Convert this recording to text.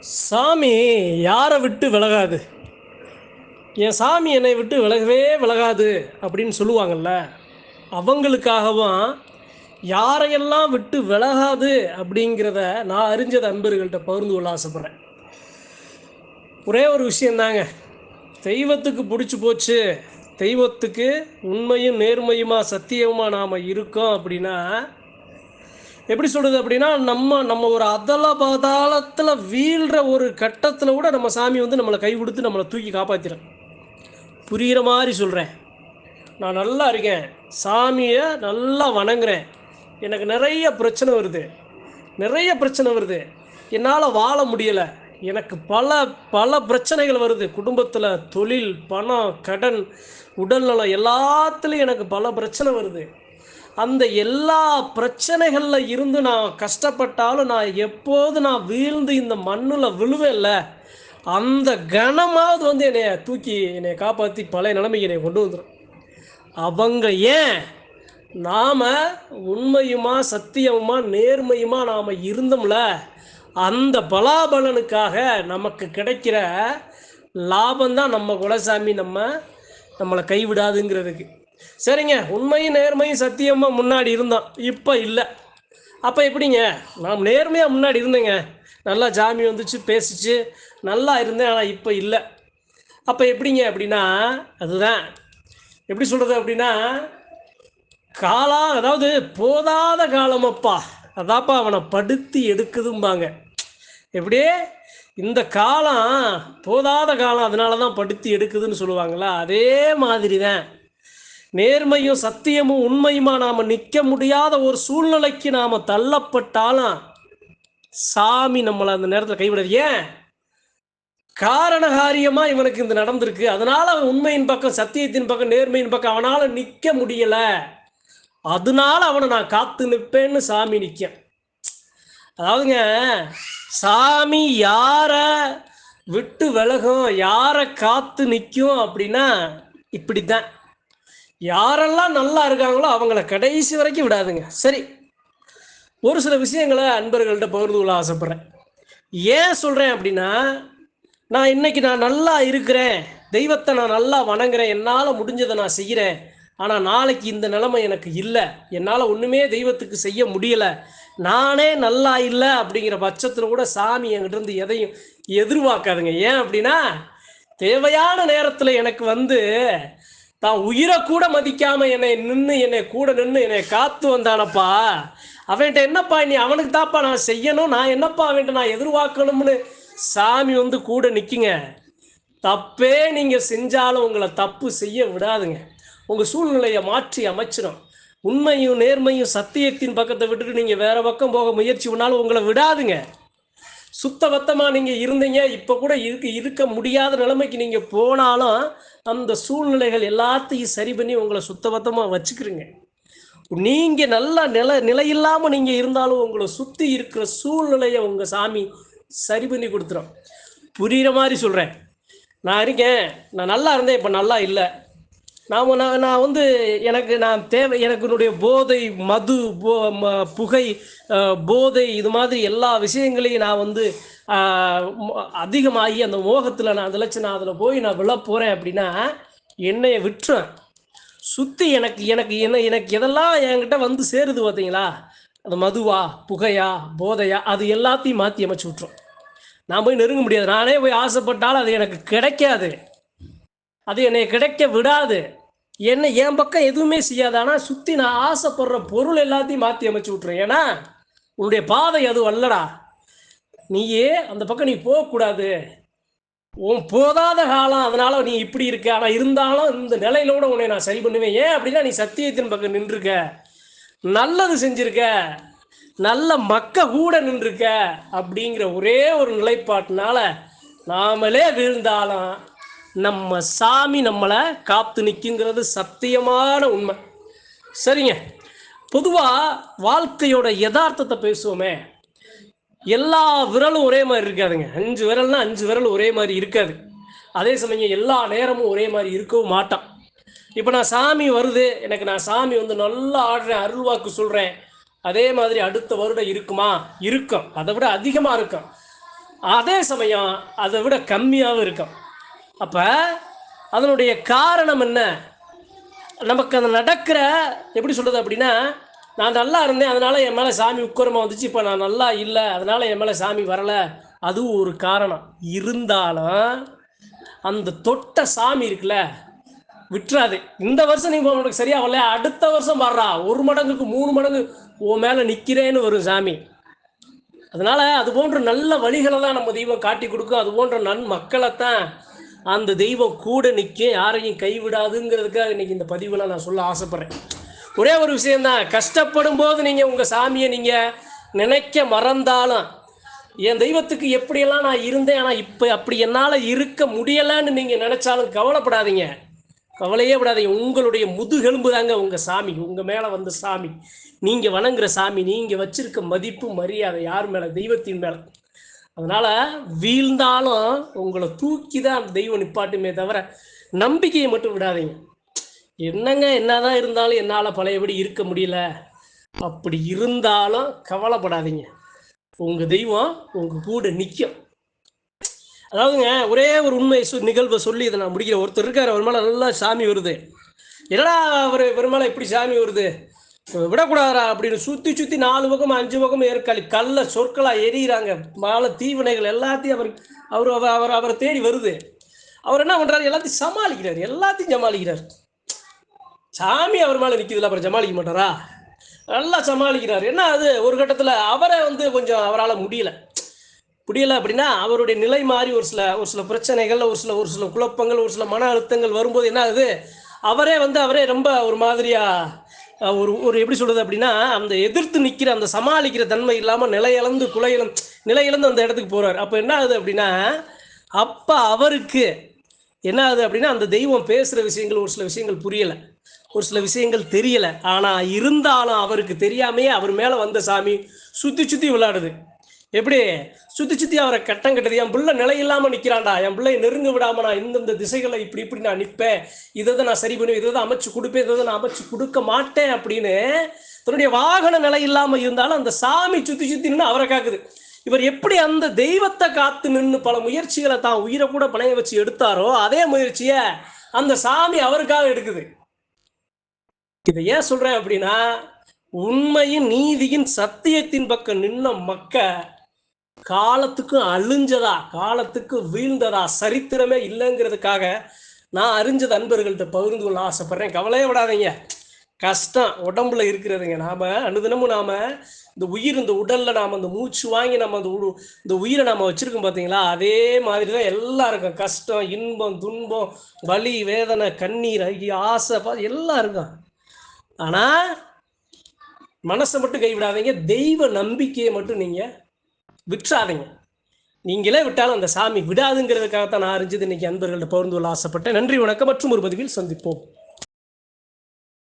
சாமி யாரை விட்டு விலகாது? என் சாமி என்னை விட்டு விலகவே விலகாது அப்படின்னு சொல்லுவாங்கல்ல அவங்களுக்காகவும் யாரையெல்லாம் விட்டு விலகாது அப்படிங்கிறத நான் அறிஞ்சத அன்பர்கள்ட்ட பகிர்ந்து கொள்ள ஆசைப்பட்றேன். ஒரே ஒரு விஷயந்தாங்க தெய்வத்துக்கு பிடிச்சி போச்சு தெய்வத்துக்கு உண்மையும் நேர்மையுமா சத்தியமாக நாம் இருக்கோம் அப்படின்னா எப்படி சொல்கிறது அப்படின்னா நம்ம நம்ம ஒரு அதல பாதாளத்தில் வீழ்கிற ஒரு கட்டத்தில் கூட நம்ம சாமி வந்து நம்மளை கை கொடுத்து நம்மளை தூக்கி காப்பாற்றிடும் புரிகிற மாதிரி சொல்கிறேன் நான் நல்லா இருக்கேன். சாமியை நல்லா வணங்குறேன். எனக்கு நிறைய பிரச்சனை வருது. நிறைய பிரச்சனை வருது. என்னால் வாழ முடியலை. எனக்கு பல பல பிரச்சனைகள் வருது. குடும்பத்தில் தொழில் பணம் கடன் உடல்நலம் எல்லாத்துலேயும் எனக்கு பல பிரச்சனை வருது. அந்த எல்லா பிரச்சனைகளில் இருந்து நான் கஷ்டப்பட்டாலும் நான் எப்போது நான் வீழ்ந்து இந்த மண்ணில் விழுவேன்ல அந்த கணமாவது வந்து என்னை தூக்கி என்னை காப்பாற்றி பழைய நிலைமைக்கு என்னை கொண்டு வந்துடும் அவங்க ஏன் நாம் உண்மையுமா சத்தியமுமா நேர்மையுமா நாம் இருந்தோம்ல அந்த பலாபலனுக்காக நமக்கு கிடைக்கிற லாபம்தான் நம்ம குலசாமி நம்ம நம்மளை கைவிடாதுங்கிறதுக்கு. சரிங்க உண்மையும் நேர்மையும் சத்தியமாக முன்னாடி இருந்தோம் இப்போ இல்லை. அப்போ எப்படிங்க? நான் நேர்மையாக முன்னாடி இருந்தேங்க. நல்லா ஜாமி வந்துச்சு பேசிச்சு நல்லா இருந்தேன் ஆனால் இப்போ இல்லை. அப்போ எப்படிங்க அப்படின்னா அதுதான். எப்படி சொல்கிறது அப்படின்னா காலம் அதாவது போதாத காலமப்பா. அதாப்பா அவனை படுத்தி எடுக்குதும்பாங்க. எப்படியே இந்த காலம் போதாத காலம் அதனால தான் படுத்தி எடுக்குதுன்னு சொல்லுவாங்களா? அதே மாதிரி தான் நேர்மையும் சத்தியமும் உண்மையுமா நாம் நிற்க முடியாத ஒரு சூழ்நிலைக்கு நாம் தள்ளப்பட்டாலும் சாமி நம்மளை அந்த நேரத்தில் கைவிடாது. ஏன்? காரணகாரியமாக இவனுக்கு இந்த நடந்திருக்கு. அதனால் அவன் உண்மையின் பக்கம் சத்தியத்தின் பக்கம் நேர்மையின் பக்கம் அவனால் நிற்க முடியலை. அதனால அவனை நான் காத்து நிற்பேன்னு சாமி நிற்க அதாவதுங்க சாமி யாரை விட்டு விலகும் யாரை காத்து நிற்கும் அப்படின்னா இப்படி தான் யாரெல்லாம் நல்லா இருக்காங்களோ அவங்கள கடைசி வரைக்கும் விடாதுங்க. சரி ஒரு சில விஷயங்களை அன்பர்கள்ட்ட பகிர்ந்து கொள்ள ஆசைப்படுறேன். ஏன் சொல்கிறேன் அப்படின்னா நான் இன்னைக்கு நான் நல்லா இருக்கிறேன் தெய்வத்தை நான் நல்லா வணங்குறேன் என்னால் முடிஞ்சதை நான் செய்கிறேன் ஆனால் நாளைக்கு இந்த நிலைமை எனக்கு இல்லை என்னால் ஒன்றுமே தெய்வத்துக்கு செய்ய முடியலை நானே நல்லா இல்லை அப்படிங்கிற பட்சத்தில் கூட சாமி என்கிட்ட இருந்து எதையும் எதிர்பார்க்காதுங்க. ஏன் அப்படின்னா தேவையான நேரத்தில் எனக்கு வந்து தான் உயிரை கூட மதிக்காம என்னை நின்று என்னை கூட நின்று என்னை காத்து வந்தானப்பா. அவன்கிட்ட என்னப்பா நீ அவனுக்கு தாப்பா நான் செய்யணும் நான் என்னப்பா அவன்கிட்ட நான் எதிர்பார்க்கணும்னு சாமி வந்து கூட நிற்குங்க தப்பே நீங்கள் செஞ்சாலும் உங்களை தப்பு செய்ய விடாதுங்க. உங்கள் சூழ்நிலையை மாற்றி அமைச்சிடும் உண்மையும் நேர்மையும் சத்தியத்தின் பக்கத்தை விட்டுட்டு நீங்கள் வேற பக்கம் போக முயற்சி பண்ணாலும் உங்களை விடாதுங்க. சுத்தபத்தமாக நீங்கள் இருந்தீங்க இப்போ கூட இருக்க இருக்க முடியாத நிலைமைக்கு நீங்கள் போனாலும் அந்த சூழ்நிலைகள் எல்லாத்தையும் சரி பண்ணி உங்களை சுத்தபத்தமாக வச்சுக்கிறீங்க. நீங்கள் நல்லா நில நிலையில்லாமல் நீங்கள் இருந்தாலும் உங்களை சுற்றி இருக்கிற சூழ்நிலையை உங்கள் சாமி சரி பண்ணி கொடுத்துரும். புரிகிற மாதிரி சொல்கிறேன் நான் இருக்கேன். நான் நல்லா இருந்தேன் இப்போ நல்லா இல்லை. நாம் நான் நான் வந்து எனக்கு நான் தேவை எனக்கு என்னுடைய போதை மது போ ம- புகை போதை இது மாதிரி எல்லா விஷயங்களையும் நான் வந்து அதிகமாகி அந்த மோகத்தில் நான் அதில் நான் அதில் போய் நான் விழ போகிறேன் அப்படின்னா என்னைய விட்டுறேன் சுற்றி எனக்கு எனக்கு என்ன எனக்கு எதெல்லாம் என்கிட்ட வந்து சேருது பார்த்தீங்களா? அது மதுவா புகையா போதையா அது எல்லாத்தையும் மாற்றி அமைச்சு விட்டுரும். நான் போய் நெருங்க முடியாது. நானே போய் ஆசைப்பட்டாலும் அது எனக்கு கிடைக்காது. அது என்னை கிடைக்க விடாது. என்னை என் பக்கம் எதுவுமே செய்யாது. ஆனால் சுற்றி நான் ஆசைப்படுற பொருள் எல்லாத்தையும் மாற்றி அமைச்சு விட்றேன் ஏன்னா உன்னுடைய பாதை அது அல்லடா. நீயே அந்த பக்கம் நீ போகக்கூடாது. உன் போதாத காலம் அதனால நீ இப்படி இருக்க. ஆனால் இருந்தாலும் இந்த நிலையிலோட உன்னை நான் சரி பண்ணுவேன். ஏன் அப்படின்னா நீ சத்தியத்தின் பக்கம் நின்றுருக்க. நல்லது செஞ்சிருக்க. நல்ல மக்க கூட நின்றுருக்க. அப்படிங்கிற ஒரே ஒரு நிலைப்பாட்டினால நாமளே வீழ்ந்தாலும். நம்ம சாமி நம்மளை காத்து நிற்குங்கிறது சத்தியமான உண்மை. சரிங்க. பொதுவாக வாழ்க்கையோட யதார்த்தத்தை பேசுவோமே. எல்லா விரலும் ஒரே மாதிரி இருக்காதுங்க. அஞ்சு விரல்னா அஞ்சு விரல் ஒரே மாதிரி இருக்காது. அதே சமயம் எல்லா நேரமும் ஒரே மாதிரி இருக்கவும் மாட்டான். இப்போ நான் சாமி வருது. எனக்கு நான் சாமி வந்து நல்லா ஆடுறேன் அருள்வாக்கு சொல்கிறேன் அதே மாதிரி அடுத்த வருடம் இருக்குமா? இருக்கும். அதை விட அதிகமாக இருக்கும். அதே சமயம் அதை விட கம்மியாகவும் இருக்கும். அப்போ அதனுடைய காரணம் என்ன? நமக்கு அது நடக்கிற எப்படி சொல்கிறது அப்படின்னா நான் நல்லா இருந்தேன் அதனால் என் மேலே சாமி உட்கரமாக வந்துச்சு இப்போ நான் நல்லா இல்லை அதனால் என் மேலே சாமி வரலை. அதுவும் ஒரு காரணம். இருந்தாலும் அந்த தொட்ட சாமி இருக்குல்ல விட்டுறாது. இந்த வருஷம் நீ உனக்கு சரியா வரல அடுத்த வருஷம் வர்றா. ஒரு மடங்குக்கு மூணு மடங்கு உன் மேலே நிற்கிறேன்னு வரும் சாமி. அதனால் அது போன்ற நல்ல வழிகளெல்லாம் நம்ம தெய்வம் காட்டி கொடுக்கும். அது போன்ற நன் மக்களைத்தான் அந்த தெய்வம் கூட நிற்கும் யாரையும் கைவிடாதுங்கிறதுக்காக இன்னைக்கு இந்த பதிவில் நான் சொல்ல ஆசைப்பட்றேன். ஒரே ஒரு விஷயந்தான் கஷ்டப்படும் போது நீங்கள் உங்கள் சாமியை நீங்கள் நினைக்க மறந்தாலும் என் தெய்வத்துக்கு எப்படியெல்லாம் நான் இருந்தேன் ஆனால் இப்போ அப்படி என்னால் இருக்க முடியலைன்னு நீங்கள் நினச்சாலும் கவலைப்படாதீங்க. கவலையே விடாதீங்க. உங்களுடைய முதுகெலும்பு தாங்க உங்கள் சாமி. உங்கள் மேலே வந்த சாமி. நீங்கள் வணங்குற சாமி. நீங்கள் வச்சிருக்க மதிப்பு மரியாதை யார் மேலே? தெய்வத்தின் மேலே. அதனால் வீழ்ந்தாலும் உங்களை தூக்கி தான் அந்த தெய்வம் நிப்பாட்டுமே தவிர நம்பிக்கையை மட்டும் விடாதீங்க. என்னங்க என்னதான் இருந்தாலும் என்னால் பழையபடி இருக்க முடியல. அப்படி இருந்தாலும் கவலைப்படாதீங்க. உங்கள் தெய்வம் உங்கள் கூட நிற்கும் அதாவதுங்க ஒரே ஒரு உண்மை நிகழ்வை சொல்லி இதை நான் முடிக்கிறேன். ஒருத்தர் இருக்கார் அவர் மேலே நல்லா சாமி வருது. என்னடா அவர் இவர் மேலே எப்படி சாமி வருது? விடக்கூடாதா அப்படின்னு சுற்றி சுற்றி நாலு பக்கம் அஞ்சு பக்கம் ஏற்காளி கல்ல சொற்களாக எரியிறாங்க. மாலை தீவினைகள் எல்லாத்தையும் அவர் அவர் அவர் அவர் அவரை தேடி வருது. அவர் என்ன பண்ணுறாரு எல்லாத்தையும் சமாளிக்கிறார். எல்லாத்தையும் சமாளிக்கிறார். சாமி அவர் மேலே நிற்கிதுல அப்புறம் சமாளிக்க மாட்டாரா? நல்லா சமாளிக்கிறார். என்ன அது? ஒரு கட்டத்தில் அவரை வந்து கொஞ்சம் அவரால் முடியல. முடியல அப்படின்னா அவருடைய நிலை மாறி ஒரு சில ஒரு சில பிரச்சனைகள் ஒரு சில ஒரு சில குழப்பங்கள் ஒரு சில மன அழுத்தங்கள் வரும்போது என்ன ஆகுது? அவரே வந்து அவரே ரொம்ப ஒரு மாதிரியா ஒரு ஒரு எப்படி சொல்றது அப்படின்னா அந்த எதிர்த்து நிற்கிற அந்த சமாளிக்கிற தன்மை இல்லாமல் நிலையிழந்து குலையிலும் நிலையிழந்து அந்த இடத்துக்கு போறாரு. அப்போ என்ன ஆகுது அப்படின்னா அப்போ அவருக்கு என்ன ஆகுது அப்படின்னா அந்த தெய்வம் பேசுகிற விஷயங்கள் ஒரு சில விஷயங்கள் புரியலை. ஒரு சில விஷயங்கள் தெரியல. ஆனால் இருந்தாலும் அவருக்கு தெரியாமையே அவர் மேலே வந்த சாமி சுற்றி சுற்றி விளையாடுது. எப்படி? சுத்தி சுற்றி அவரை கட்டம் கட்டுது. என் பிள்ளை நிலை இல்லாம நிற்கிறான்டா என் பிள்ளை நெருங்க விடாம நான் இந்தந்த திசைகளை இப்படி இப்படி நான் நிற்பேன். இதை தான் நான் சரி பண்ணுவேன். இதை தான் அமைச்சு கொடுப்பேன். இதை தான் நான் அமைச்சு கொடுக்க மாட்டேன் அப்படின்னு தன்னுடைய வாகன நிலை இல்லாம இருந்தாலும் அந்த சாமி சுற்றி சுற்றி நின்று அவரை காக்குது. இவர் எப்படி அந்த தெய்வத்தை காத்து நின்று பல முயற்சிகளை தான் உயிரை கூட பணைய வச்சு எடுத்தாரோ அதே முயற்சியை அந்த சாமி அவருக்காக எடுக்குது. இதை ஏன் சொல்றேன் அப்படின்னா உண்மையின் நீதியின் சத்தியத்தின் பக்கம் நின்ன மக்க காலத்துக்கும் அழிஞ்சதா காலத்துக்கு வீழ்ந்ததா சரித்திரமே இல்லைங்கிறதுக்காக நான் அறிஞ்சது அன்பர்கள்ட்ட பகிர்ந்து கொள்ள ஆசைப்படுறேன். கவலையே விடாதீங்க. கஷ்டம் உடம்புல இருக்கிறதுங்க. நாம அனுதினமும் நாம இந்த உயிர் இந்த உடல்ல நாம இந்த மூச்சு வாங்கி நம்ம அந்த உடு- இந்த உயிரை நாம வச்சிருக்கோம் பாத்தீங்களா? அதே மாதிரி தான் எல்லாருக்கும். கஷ்டம் இன்பம் துன்பம் வலி வேதனை கண்ணீர் ஐகி ஆசை பா- எல்லாம் இருக்கும். ஆனா மனசை மட்டும் கைவிடாதீங்க. தெய்வ நம்பிக்கையை மட்டும் நீங்க விட்டுறாதீங்க. நீங்களே விட்டாலும் அந்த சாமி விடாதுங்கிறதுக்காகத்தான் நான் அறிஞ்சது. இன்னைக்கு அன்பர்கள்ட்ட பகிர்ந்து கொள்ள ஆசைப்பட்டேன். நன்றி வணக்கம் மற்றும் ஒரு பதிவில் சந்திப்போம்.